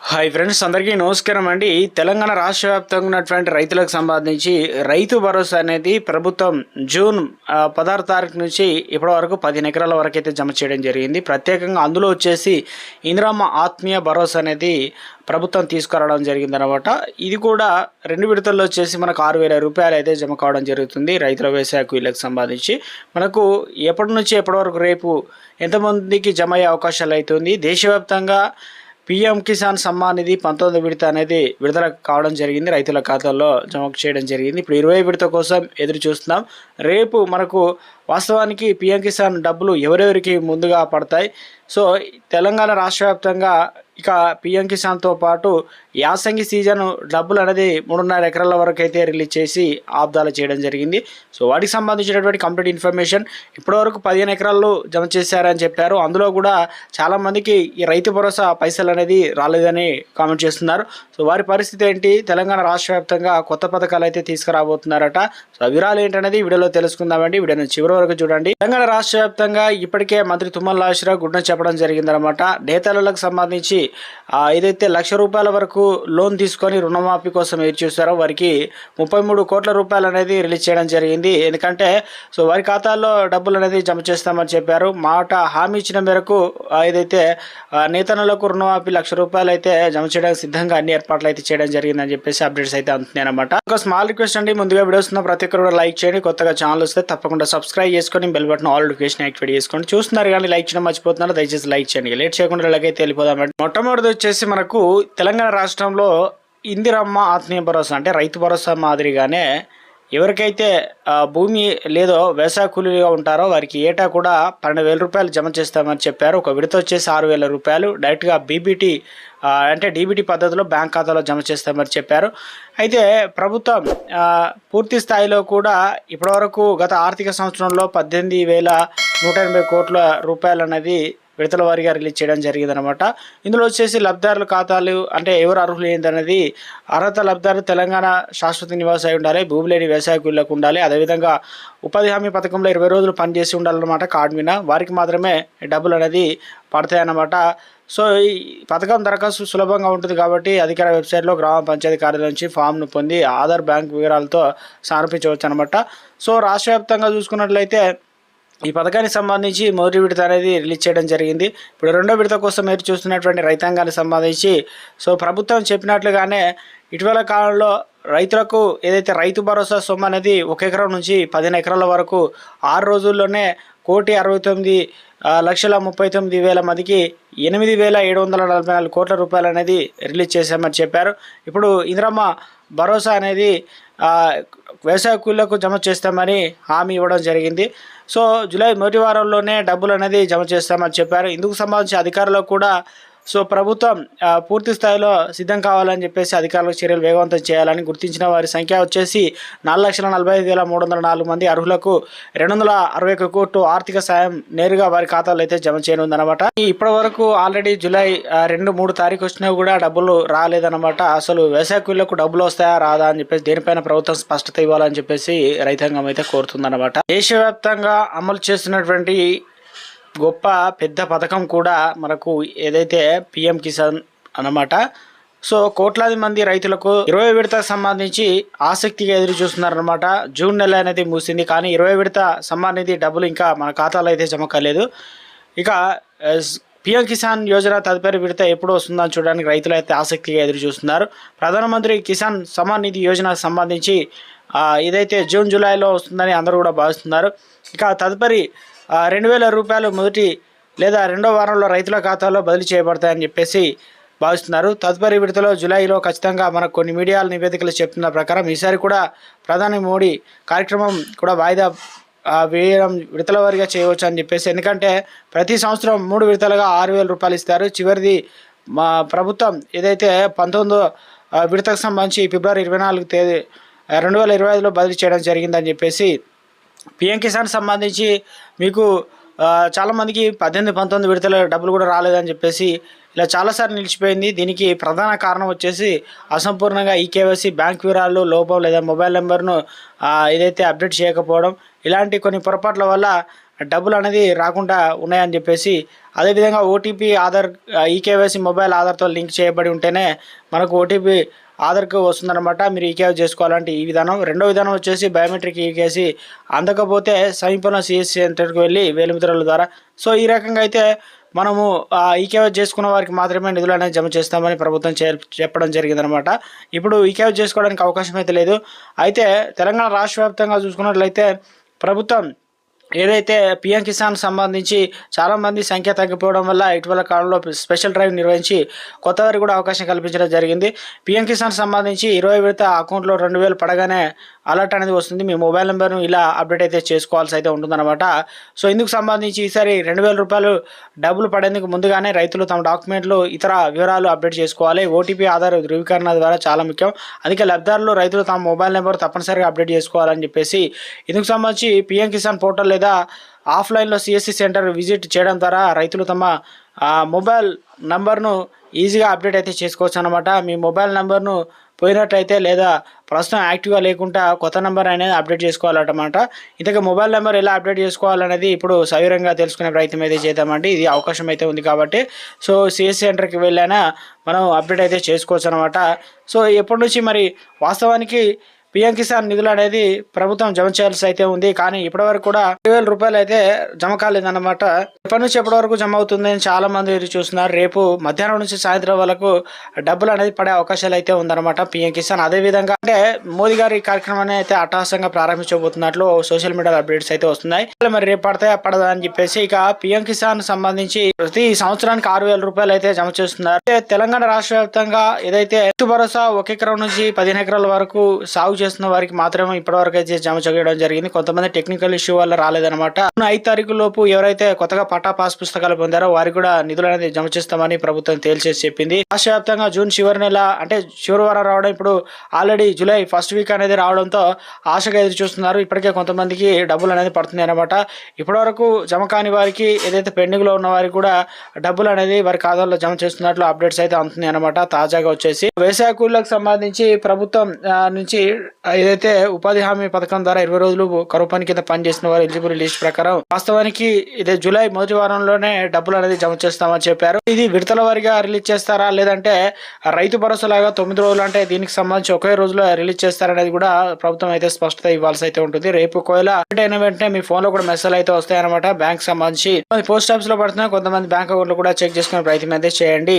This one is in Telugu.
హాయ్ ఫ్రెండ్స్ అందరికీ నమస్కారం అండి. తెలంగాణ రాష్ట్ర వ్యాప్తంగా ఉన్నటువంటి రైతులకు సంబంధించి రైతు భరోసా అనేది ప్రభుత్వం జూన్ పదహారు తారీఖు నుంచి ఇప్పటి వరకు పదిహేను ఎకరాల వరకు అయితే జమ చేయడం జరిగింది. ప్రత్యేకంగా అందులో వచ్చేసి ఇందిరామ్మ ఆత్మీయ భరోసా అనేది ప్రభుత్వం తీసుకురావడం జరిగిందనమాట ఇది కూడా రెండు విడతల్లో వచ్చేసి మనకు ఆరు వేల రూపాయలు అయితే జమ కావడం జరుగుతుంది రైతుల వ్యవసాయ కూలీలకు సంబంధించి. మనకు ఎప్పటి నుంచి ఎప్పటి వరకు రేపు ఎంతమందికి జమ అయ్యే అవకాశాలు అవుతుంది దేశవ్యాప్తంగా పిఎం కిసాన్ సమ్మాన్ నిధి పంతొమ్మిది విడత అనేది విడుదల కావడం జరిగింది. రైతుల ఖాతాల్లో జమ చేయడం జరిగింది. ఇప్పుడు ఇరవై విడత కోసం ఎదురు చూస్తున్నాం. రేపు మనకు వాస్తవానికి పిఎం కిసాన్ డబ్బులు ఎవరెవరికి ముందుగా పడతాయి? సో తెలంగాణ రాష్ట్ర వ్యాప్తంగా ఇక పిఎం కిసాన్తో పాటు యాసంగి సీజన్ డబ్బులు అనేది మూడున్నర ఎకరాల వరకు అయితే రిలీజ్ చేసి ఆబ్దాలు చేయడం జరిగింది. సో వాటికి సంబంధించినటువంటి కంప్లీట్ ఇన్ఫర్మేషన్ ఇప్పటివరకు పదిహేను ఎకరాలు జమ చేశారని చెప్పారు. అందులో కూడా చాలామందికి ఈ రైతు భరోసా పైసలు అనేది రాలేదని కామెంట్ చేస్తున్నారు. సో వారి పరిస్థితి ఏంటి? తెలంగాణ రాష్ట్ర వ్యాప్తంగా కొత్త పథకాలు అయితే తీసుకురాబోతున్నారట. సో వివరాలు ఏంటనేది వీడియోలో తెలుసుకుందామండి. వీడియోని చివరి వరకు చూడండి. తెలంగాణ రాష్ట్ర వ్యాప్తంగా ఇప్పటికే మంత్రి తుమ్మల నాగేశ్వరరావు గుడ్డ చెప్పడం జరిగిందనమాట నేతలకు సంబంధించి ఏదైతే లక్ష రూపాయల వరకు లోన్ తీసుకొని రుణమాఫీ కోసం ఎదురు చూస్తారో వారికి ముప్పై మూడు కోట్ల రూపాయలు అనేది రిలీజ్ చేయడం జరిగింది. ఎందుకంటే సో వారి ఖాతాల్లో డబ్బులు అనేది జమ చేస్తామని చెప్పారు. మాట హామీ ఇచ్చిన మేరకు ఏదైతే ఆ, రుణమాఫీ లక్ష రూపాయలు అయితే జమ చేయడానికి సిద్ధంగా అన్ని ఏర్పాట్లు అయితే చేయడం జరిగిందని చెప్పేసి అప్డేట్స్ అయితే అందుతున్నాయి అనమాట ఒక స్మాల్ రిక్వెస్ట్ అండి. ముందుగా వీడియోస్ ఉన్న ప్రతి ఒక్కరు కూడా లైక్ చేయండి. కొత్తగా ఛానల్ వస్తే తప్పకుండా సబ్స్క్రైబ్ చేసుకొని bell button all notification activate చేసుకోండి. చూస్తున్నారు కానీ లైక్ చేయడం మర్చిపోతున్నారు. దయచేసి లైక్ చేయండి. లేట్ చేయకుండా ఇలాగైతే వెళ్ళిపోదాం మొట్టమొదటి వచ్చేసి మనకు తెలంగాణ రాష్ట్రంలో ఇందిరమ్మ ఆత్మీయ భరోసా అంటే రైతు భరోసా మాదిరిగానే ఎవరికైతే భూమి లేదో వ్యవసాయ కూలీలుగా ఉంటారో వారికి ఏటా కూడా పన్నెండు వేల రూపాయలు జమ చేస్తామని చెప్పారు. ఒక విడత వచ్చేసి ఆరు వేల రూపాయలు. డైరెక్ట్గా బీబీటీ అంటే డీబీటీ పద్ధతిలో బ్యాంక్ ఖాతాలో జమ చేస్తామని చెప్పారు. అయితే ప్రభుత్వం పూర్తి స్థాయిలో కూడా ఇప్పటివరకు గత ఆర్థిక సంవత్సరంలో పద్దెనిమిది వేల నూట ఎనభై కోట్ల రూపాయలు అనేది విడతల వారీగా రిలీజ్ చేయడం జరిగిందనమాట ఇందులో వచ్చేసి లబ్ధిదారుల ఖాతాలు అంటే ఎవరు అర్హులు ఏంటనేది అర్హత లబ్ధిదారు తెలంగాణ శాశ్వత నివాస అయి ఉండాలి భూమి లేని వ్యవసాయ కూలీలకు ఉండాలి అదేవిధంగా ఉపాధి హామీ పథకంలో ఇరవై రోజులు పనిచేసి ఉండాలన్నమాట కార్డు మీద. వారికి మాత్రమే డబ్బులు అనేది పడతాయన్నమాట. సో ఈ పథకం దరఖాస్తు సులభంగా ఉంటుంది కాబట్టి అధికార వెబ్సైట్లో గ్రామ పంచాయతీ కార్యాలయం నుంచి ఫామ్ను పొంది ఆధార్ బ్యాంక్ వివరాలతో సమర్పించవచ్చు అనమాట సో రాష్ట్ర వ్యాప్తంగా చూసుకున్నట్లయితే ఈ పథకానికి సంబంధించి మొదటి విడత అనేది రిలీజ్ చేయడం జరిగింది. ఇప్పుడు రెండో విడత కోసం మీరు చూస్తున్నటువంటి రైతాంగానికి సంబంధించి సో ప్రభుత్వం చెప్పినట్లుగానే ఇటీవల కాలంలో రైతులకు ఏదైతే రైతు భరోసా సొమ్ము అనేది ఒక ఎకరం నుంచి పదిహేను ఎకరాల వరకు ఆరు రోజుల్లోనే కోటి అరవై తొమ్మిది లక్షల ముప్పై తొమ్మిది వేల మందికి ఎనిమిది వేల ఏడు వందల నలభై నాలుగు కోట్ల రూపాయలు అనేది రిలీజ్ చేశామని చెప్పారు. ఇప్పుడు ఇందిరమ్మ భరోసా అనేది వ్యవసాయ కూలీలకు జమ చేస్తామని హామీ ఇవ్వడం జరిగింది. సో జూలై మొదటి వారంలోనే డబ్బులు అనేది జమ చేస్తామని చెప్పారు. ఇందుకు సంబంధించి అధికారులకు కూడా సో ప్రభుత్వం పూర్తి స్థాయిలో సిద్ధం కావాలని చెప్పేసి అధికారులకు చర్యలు వేగవంతం చేయాలని గుర్తించిన వారి సంఖ్య వచ్చేసి నాలుగు లక్షల నలభై ఐదు వేల మూడు వందల నాలుగు మంది అర్హులకు రెండు వందల అరవై ఒక కోట్లు ఆర్థిక సాయం నేరుగా వారి ఖాతాలో అయితే జమ చేయనుందనమాట ఇప్పటి వరకు ఆల్రెడీ జూలై రెండు మూడు తారీఖు వచ్చినా కూడా డబ్బులు రాలేదన్నమాట. అసలు వ్యవసాయ కూలీలకు డబ్బులు వస్తాయా రాదా అని చెప్పేసి దేనిపైన ప్రభుత్వం స్పష్టత ఇవ్వాలని చెప్పేసి రైతాంగం అయితే కోరుతుందన్నమాట. దేశవ్యాప్తంగా అమలు చేస్తున్నటువంటి గొప్ప పెద్ద పథకం కూడా మనకు ఏదైతే పిఎం కిసాన్ అన్నమాట. సో కోట్లాది మంది రైతులకు ఇరవై విడత సంబంధించి ఆసక్తిగా ఎదురు చూస్తున్నారనమాట జూన్ నెల అనేది ముగిసింది కానీ ఇరవై విడత సంబంధించి డబ్బులు ఇంకా మన ఖాతాలో అయితే జమ కాలేదు. ఇక పిఎం కిసాన్ యోజన తదుపరి విడత ఎప్పుడు వస్తుందని చూడడానికి రైతులు అయితే ఆసక్తిగా ఎదురు చూస్తున్నారు. ప్రధానమంత్రి కిసాన్ సమాన్ నిధి యోజనకు సంబంధించి ఇదైతే జూన్ జూలైలో వస్తుందని అందరూ కూడా భావిస్తున్నారు. ఇక తదుపరి రెండు వేల రూపాయలు మొదటి లేదా రెండో వారంలో రైతుల ఖాతాలో బదిలీ చేయబడతాయని చెప్పేసి భావిస్తున్నారు. తదుపరి విడతలో జూలైలో ఖచ్చితంగా మనకు కొన్ని మీడియాల నివేదికలు చెప్తున్న ప్రకారం ఈసారి కూడా ప్రధాని మోడీ కార్యక్రమం కూడా వాయిదా వేయడం విడతల వారిగా చేయవచ్చు అని చెప్పేసి ఎందుకంటే ప్రతి సంవత్సరం మూడు విడతలుగా ఆరు వేల రూపాయలు ఇస్తారు. చివరిది మా ప్రభుత్వం ఏదైతే పంతొమ్మిదో విడతకు సంబంధించి ఫిబ్రవరి ఇరవై నాలుగు తేదీ రెండు వేల ఇరవై ఐదులో బదిలీ చేయడం జరిగిందని చెప్పేసి పిఎం కిసాన్ సంబంధించి మీకు చాలామందికి పద్దెనిమిది పంతొమ్మిది విడతల డబ్బులు కూడా రాలేదని చెప్పేసి ఇలా చాలాసార్లు నిలిచిపోయింది. దీనికి ప్రధాన కారణం వచ్చేసి అసంపూర్ణంగా ఈ కేవైసీ బ్యాంక్ వివరాలు లోపం లేదా మొబైల్ నెంబర్ను ఏదైతే అప్డేట్ చేయకపోవడం ఇలాంటి కొన్ని పొరపాట్ల వల్ల డబ్బులు అనేది రాకుండా ఉన్నాయని చెప్పేసి అదేవిధంగా ఓటీపీ ఆధార్ ఈకేవైసీ మొబైల్ ఆధార్తో లింక్ చేయబడి ఉంటేనే మనకు ఓటీపీ ఆధార్కి వస్తుందన్నమాట. మీరు ఈకేవ్ చేసుకోవాలంటే ఈ విధానం. రెండో విధానం వచ్చేసి బయోమెట్రిక్ ఈకేసి అందకపోతే సమీపంలో సిఎస్సి సెంటర్కి వెళ్ళి వేలిమిత్రుల ద్వారా. సో ఈ రకంగా అయితే మనము ఈకేవై చేసుకున్న వారికి మాత్రమే నిధులు అనేది జమ చేస్తామని ప్రభుత్వం చెప్పడం జరిగిందనమాట ఇప్పుడు ఈకేవై చేసుకోవడానికి అవకాశం అయితే లేదు. అయితే తెలంగాణ రాష్ట్ర వ్యాప్తంగా చూసుకున్నట్లయితే ప్రభుత్వం ఏదైతే పిఎం కిసాన్ సంబంధించి చాలామంది సంఖ్య తగ్గిపోవడం వల్ల ఇటీవల కాలంలో స్పెషల్ డ్రైవ్ నిర్వహించి కొత్త వారికి కూడా అవకాశం కల్పించడం జరిగింది. పిఎం కిసాన్ సంబంధించి ఇరవై విడత అకౌంట్లో రెండు వేలు పడగానే అలర్ట్ అనేది వస్తుంది. మీ మొబైల్ నెంబర్ను ఇలా అప్డేట్ అయితే చేసుకోవాల్సి అయితే ఉంటుందన్నమాట. సో ఇందుకు సంబంధించి ఈసారి రెండు వేల రూపాయలు డబ్బులు పడేందుకు ముందుగానే రైతులు తమ డాక్యుమెంట్లు ఇతర వివరాలు అప్డేట్ చేసుకోవాలి. ఓటీపీ ఆధార్ ధృవీకరణ ద్వారా చాలా ముఖ్యం. అందుకే లబ్ధారులు రైతులు తమ మొబైల్ నెంబర్ తప్పనిసరిగా అప్డేట్ చేసుకోవాలని చెప్పేసి ఇందుకు సంబంధించి పిఎం కిసాన్ పోర్టల్ లేదా ఆఫ్లైన్లో సిఎస్సి సెంటర్ విజిట్ చేయడం ద్వారా రైతులు తమ మొబైల్ నంబర్ను ఈజీగా అప్డేట్ అయితే చేసుకోవచ్చు అనమాట మీ మొబైల్ నెంబర్ను పోయినట్టయితే లేదా ప్రస్తుతం యాక్టివ్గా లేకుండా కొత్త నెంబర్ అనేది అప్డేట్ చేసుకోవాలన్నమాట. ఇంతగా మొబైల్ నెంబర్ ఎలా అప్డేట్ చేసుకోవాలనేది ఇప్పుడు సవివరంగా తెలుసుకునే ప్రయత్నం అయితే చేద్దామండి. ఇది అవకాశం అయితే ఉంది కాబట్టి. సో సిఎస్ సెంటర్కి వెళ్ళైనా మనం అప్డేట్ అయితే చేసుకోవచ్చు అనమాట సో ఎప్పటి నుంచి మరి వాస్తవానికి పిఎం కిసాన్ నిధులు అనేది ప్రభుత్వం జమ చేయాల్సి అయితే ఉంది. కానీ ఇప్పటివరకు కూడా రెండు వేల రూపాయలు అయితే జమ కాలేదన్నమాట. ఎప్పటి నుంచి ఎప్పటి వరకు జమ అవుతుంది అని చాలా మంది చూస్తున్నారు. రేపు మధ్యాహ్నం నుంచి సాయంత్రం వరకు డబ్బులు అనేది పడే అవకాశాలు అయితే ఉందన్నమాట పిఎం కిసాన్. అదే విధంగా అంటే మోదీ గారి ఈ కార్యక్రమాన్ని అయితే అట్టహాసంగా ప్రారంభించబోతున్నట్లు సోషల్ మీడియా అప్డేట్స్ అయితే వస్తున్నాయి. మరి రేపు పడతాయా పడదా అని చెప్పేసి ఇక పిఎం కిసాన్ సంబంధించి ప్రతి సంవత్సరానికి ఆరు వేల రూపాయలు అయితే జమ చేస్తున్నారు. తెలంగాణ రాష్ట్ర వ్యాప్తంగా ఏదైతే రైతు భరోసా ఒక ఎకరం నుంచి పదిహేను ఎకరాల వరకు సాగు చేస్తున్న వారికి మాత్రమే ఇప్పటివరకు అయితే జమ చేయడం జరిగింది. కొంతమంది టెక్నికల్ ఇష్యూ వల్ల రాలేదనమాట ఐదు తారీఖు లోపు ఎవరైతే కొత్తగా పట్టా పాస్ పుస్తకాలు పొందారో వారికి కూడా నిధులు అనేది జమ చేస్తామని ప్రభుత్వం తేల్చేసి చెప్పింది. రాష్ట్ర వ్యాప్తంగా జూన్ చివరి నెల అంటే చివరి వారం రావడం ఇప్పుడు ఆల్రెడీ జూలై ఫస్ట్ వీక్ అనేది రావడంతో ఆశగా ఎదురు చూస్తున్నారు. ఇప్పటికే కొంతమందికి డబ్బులు అనేది పడుతుంది అనమాట ఇప్పటివరకు జమ కాని వారికి ఏదైతే పెండింగ్లో ఉన్న వారికి కూడా డబ్బులు అనేది వారి ఖాతాల్లో జమ చేస్తున్నట్లు అప్డేట్స్ అయితే అందుతుంది అనమాట తాజాగా వచ్చేసి. వ్యవసాయ కూలీలకు సంబంధించి ప్రభుత్వం నుంచి ఏదైతే ఉపాధి హామీ పథకం ద్వారా ఇరవై రోజులు కరువు పని కింద పనిచేసిన వారు ఎలిజిబుల్ లిస్ట్ ప్రకారం వాస్తవానికి ఇదే జూలై మొదటి వారంలోనే డబ్బులు అనేది జమ చేస్తామని చెప్పారు. ఇది విడతల వారిగా రిలీజ్ చేస్తారా? లేదంటే రైతు భరోసా లాగా తొమ్మిది రోజులు అంటే దీనికి సంబంధించి ఒకే రోజులో రిలీజ్ చేస్తారనేది కూడా ప్రభుత్వం అయితే స్పష్టత ఇవ్వాల్సి అయితే ఉంటుంది. రేపు ఒకవేళ అయిన వెంటనే మీ ఫోన్లో కూడా మెసేజ్ అయితే వస్తాయన్నమాట. బ్యాంక్ సంబంధించి పోస్ట్ ఆఫీస్లో పడుతున్నా కొంతమంది బ్యాంక్ అకౌంట్లు కూడా చెక్ చేసుకునే ప్రయత్నం అయితే చేయండి.